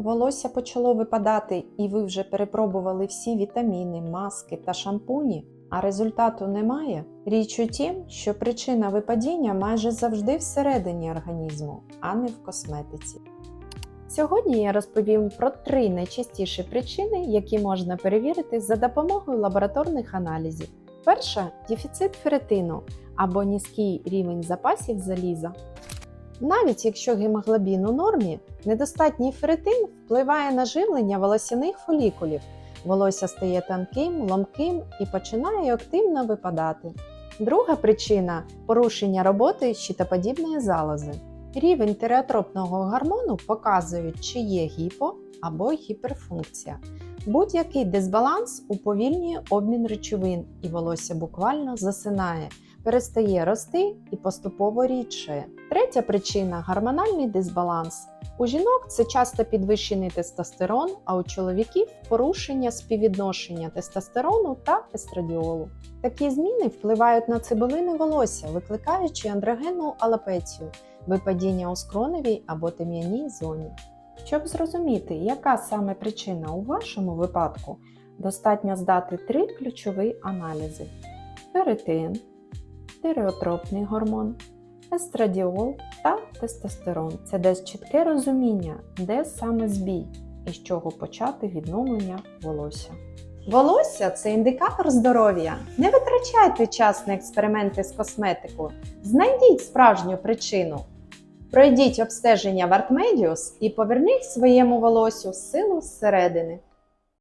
волосся почало випадати і ви вже перепробували всі вітаміни, маски та шампуні, а результату немає, річ у тім, що причина випадіння майже завжди всередині організму, а не в косметиці. Сьогодні я розповім про три найчастіші причини, які можна перевірити за допомогою лабораторних аналізів. Перша дефіцит ферритину або низький рівень запасів заліза. Навіть якщо гемоглобін у нормі, недостатній ферритин впливає на живлення волосяних фолікулів. Волосся стає тонким, ломким і починає активно випадати. Друга причина порушення роботи щитоподібної залози. Рівень тиреотропного гормону показує, чи є гіпо або гіперфункція. Будь-який дисбаланс уповільнює обмін речовин, і волосся буквально засинає, перестає рости і поступово рідшає. Третя причина гормональний дисбаланс. У жінок це часто підвищений тестостерон, а у чоловіків порушення співвідношення тестостерону та естрадіолу. Такі зміни впливають на цибулини волосся, викликаючи андрогенну алапецію, випадіння у скроневій або тем'яній зоні. Щоб зрозуміти, яка саме причина у вашому випадку, достатньо здати три ключові аналізи: ферритин, тиреотропний гормон, естрадіол та тестостерон. Це дасть чітке розуміння, де саме збій і з чого почати відновлення волосся. Волосся це індикатор здоров'я. Не витрачайте час на експерименти з косметикою. Знайдіть справжню причину. Пройдіть обстеження в Артмедіус і поверніть своєму волосю силу зсередини.